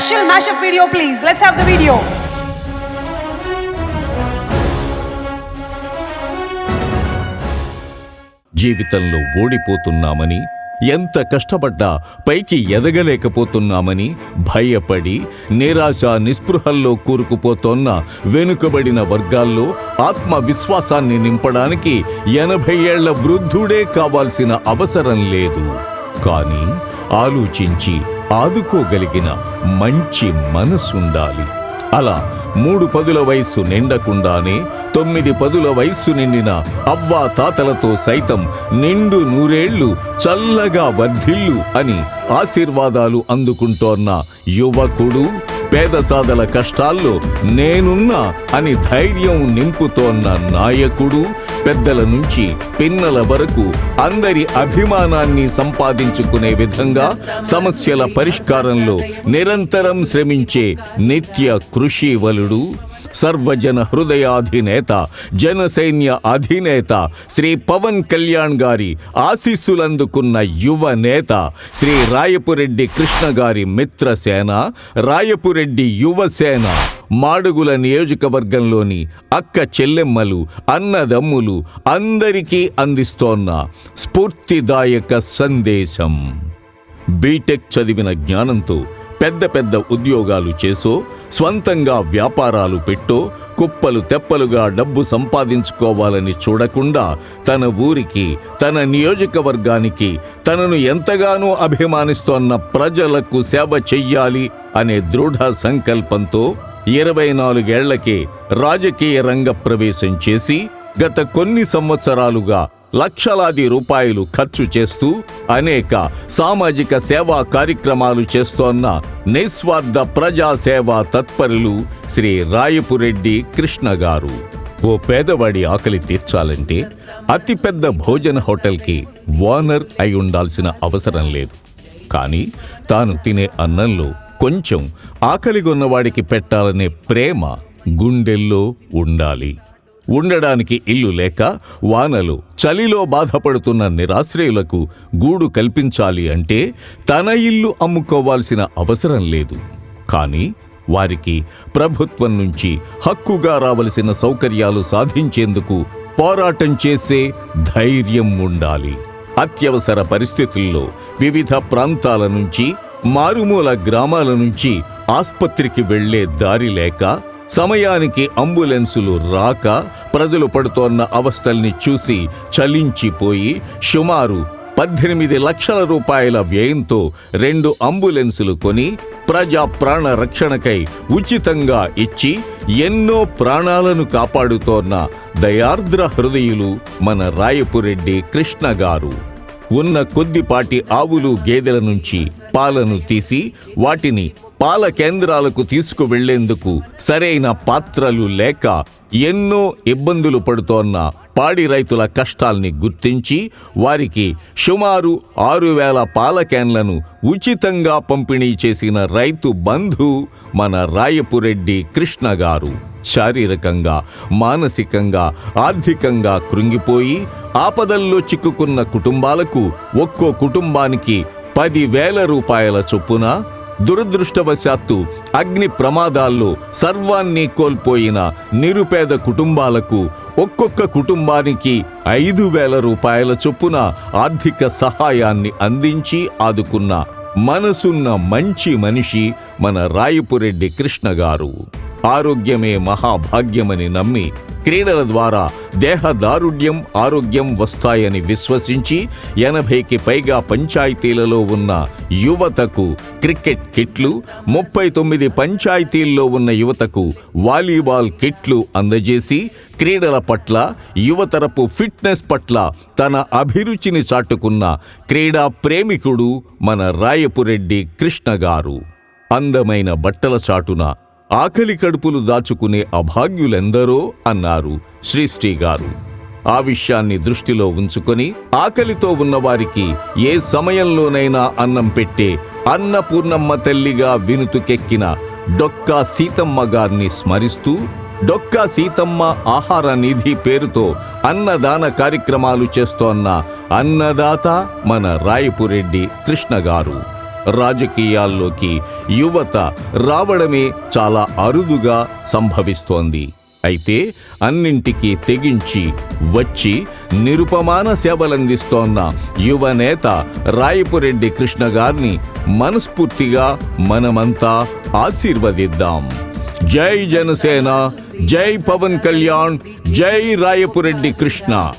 special mashup video, please. Let's have the video. జీవితంలో ఓడిపోతున్నామని ఎంత కష్టపడ్డా పైకి ఎదగలేకపోతున్నామని భయపడి నిరాశ నిస్పృహల్లో కూరుకుపోతోన్న వెనుకబడిన వర్గాల్లో ఆత్మవిశ్వాసాన్ని నింపడానికి ఎనభై ఏళ్ళ వృద్ధుడే కావాల్సిన అవసరం లేదు కానీ ఆలోచించి ఆదుకోగలిగిన మంచి మనసుండాలి. అలా మూడు పదుల వయస్సు నిండకుండానే తొమ్మిది పదుల వయస్సు నిండిన అవ్వా తాతలతో సైతం నిండు నూరేళ్ళు చల్లగా వర్ధిల్లు అని ఆశీర్వాదాలు అందుకుంటోన్న యువకుడు పేదసాదల కష్టాల్లో నేనున్నా అని ధైర్యం నింపుతోన్న నాయకుడు పెద్దల నుంచి పిన్నల వరకు అందరి అభిమానాన్ని సంపాదించుకునే విధంగా సమస్యల పరిష్కారంలో నిరంతరం శ్రమించే నిత్య కృషి వలుడు సర్వజన హృదయాధినేత జనసైన్య అధినేత శ్రీ పవన్ కళ్యాణ్ గారి ఆశీస్సులందుకున్న యువ నేత శ్రీ రాయపురెడ్డి కృష్ణ గారి మిత్రసేన రాయపురెడ్డి యువసేన మాడుగుల నియోజకవర్గంలోని అక్క చెల్లెమ్మలు అన్నదమ్ములు అందరికీ అందిస్తోన్న స్ఫూర్తిదాయక సందేశం. బీటెక్ చదివిన జ్ఞానంతో పెద్ద పెద్ద ఉద్యోగాలు చేసో స్వంతంగా వ్యాపారాలు పెట్టో కుప్పలు తెప్పలుగా డబ్బు సంపాదించుకోవాలని చూడకుండా తన ఊరికి తన నియోజకవర్గానికి తనను ఎంతగానో అభిమానిస్తోన్న ప్రజలకు సేవ చెయ్యాలి అనే దృఢ సంకల్పంతో ఇరవై నాలుగేళ్ళకే రాజకీయ రంగ ప్రవేశం చేసి గత కొన్ని సంవత్సరాలుగా లక్షలాది రూపాయలు ఖర్చు చేస్తూ అనేక సామాజిక సేవా కార్యక్రమాలు చేస్తోన్న నిస్వార్థ ప్రజాసేవా తత్పరులు శ్రీ రాయపురెడ్డి కృష్ణ గారు. ఓ పేదవాడి ఆకలి తీర్చాలంటే అతిపెద్ద భోజన హోటల్కి ఓనర్ అయి ఉండాల్సిన అవసరం లేదు. కానీ తాను తినే అన్నంలో కొంచెం ఆకలిగొన్నవాడికి పెట్టాలనే ప్రేమ గుండెల్లో ఉండాలి. ఉండడానికి ఇల్లు లేక వానలు చలిలో బాధపడుతున్న నిరాశ్రయులకు గూడు కల్పించాలి అంటే తన ఇల్లు అమ్ముకోవాల్సిన అవసరం లేదు. కానీ వారికి ప్రభుత్వం నుంచి హక్కుగా రావలసిన సౌకర్యాలు సాధించేందుకు పోరాటం చేసే ధైర్యం ఉండాలి. అత్యవసర పరిస్థితుల్లో వివిధ ప్రాంతాల నుంచి మారుమూల గ్రామాల నుంచి ఆస్పత్రికి వెళ్ళే దారి లేక సమయానికి అంబులెన్సులు రాక ప్రజలు పడుతోన్న అవస్థల్ని చూసి చలించిపోయి సుమారు పద్దెనిమిది లక్షల రూపాయల వ్యయంతో రెండు అంబులెన్సులు కొని ప్రజా ప్రాణ రక్షణకై ఉచితంగా ఇచ్చి ఎన్నో ప్రాణాలను కాపాడుతోన్న దయార్ద్ర హృదయులు మన రాయపురెడ్డి కృష్ణ గారు. ఉన్న కొద్దిపాటి ఆవులు గేదెల నుంచి పాలను తీసి వాటిని పాల కేంద్రాలకు తీసుకువెళ్ళేందుకు సరైన పాత్రలు లేక ఎన్నో ఇబ్బందులు పడుతోన్న పాడి రైతుల కష్టాల్ని గుర్తించి వారికి సుమారు ఆరు వేల పాల క్యాన్లను ఉచితంగా పంపిణీ చేసిన రైతు బంధు మన రాయపురెడ్డి కృష్ణ గారు. శారీరకంగా మానసికంగా ఆర్థికంగా కృంగిపోయి ఆపదల్లో చిక్కుకున్న కుటుంబాలకు ఒక్కో కుటుంబానికి పదివేల రూపాయల చొప్పున దురదృష్టవశాత్తు అగ్ని ప్రమాదాల్లో సర్వాన్ని కోల్పోయిన నిరుపేద కుటుంబాలకు ఒక్కొక్క కుటుంబానికి ఐదు వేల రూపాయల చొప్పున ఆర్థిక సహాయాన్ని అందించి ఆదుకున్న మనసున్న మంచి మనిషి మన రాయపురెడ్డి కృష్ణ గారు. ఆరోగ్యమే మహాభాగ్యమని నమ్మి క్రీడల ద్వారా దేహదారుఢ్యం ఆరోగ్యం వస్తాయని విశ్వసించి ఎనభైకి పైగా పంచాయతీలలో ఉన్న యువతకు క్రికెట్ కిట్లు ముప్పై తొమ్మిది పంచాయతీల్లో ఉన్న యువతకు వాలీబాల్ కిట్లు అందజేసి క్రీడల పట్ల యువతరపు ఫిట్నెస్ పట్ల తన అభిరుచిని చాటుకున్న క్రీడా ప్రేమికుడు మన రాయపురెడ్డి కృష్ణ గారు. అందమైన బట్టల చాటున ఆకలి కడుపులు దాచుకునే అభాగ్యులెందరో అన్నారు శ్రీశ్రీ గారు. ఆ విషయాన్ని దృష్టిలో ఉంచుకొని ఆకలితో ఉన్నవారికి ఏ సమయంలోనైనా అన్నం పెట్టే అన్నపూర్ణమ్మ తల్లిగా వినుతుకెక్కిన డొక్కా సీతమ్మ గారిని స్మరిస్తూ డొక్కా సీతమ్మ ఆహార నిధి పేరుతో అన్నదాన కార్యక్రమాలు చేస్తోన్న అన్నదాత మన రాయపురెడ్డి కృష్ణ గారు. రాజకీయాల్లోకి యువత రావడమే చాలా అరుదుగా సంభవిస్తోంది. అయితే అన్నింటికీ తెగించి వచ్చి నిరుపమాన సేవలందిస్తోన్న యువనేత రాయపురెడ్డి కృష్ణ గారిని మనస్ఫూర్తిగా మనమంతా ఆశీర్వదిద్దాం. జై జనసేన జై పవన్ కళ్యాణ్ జై రాయపురెడ్డి కృష్ణ.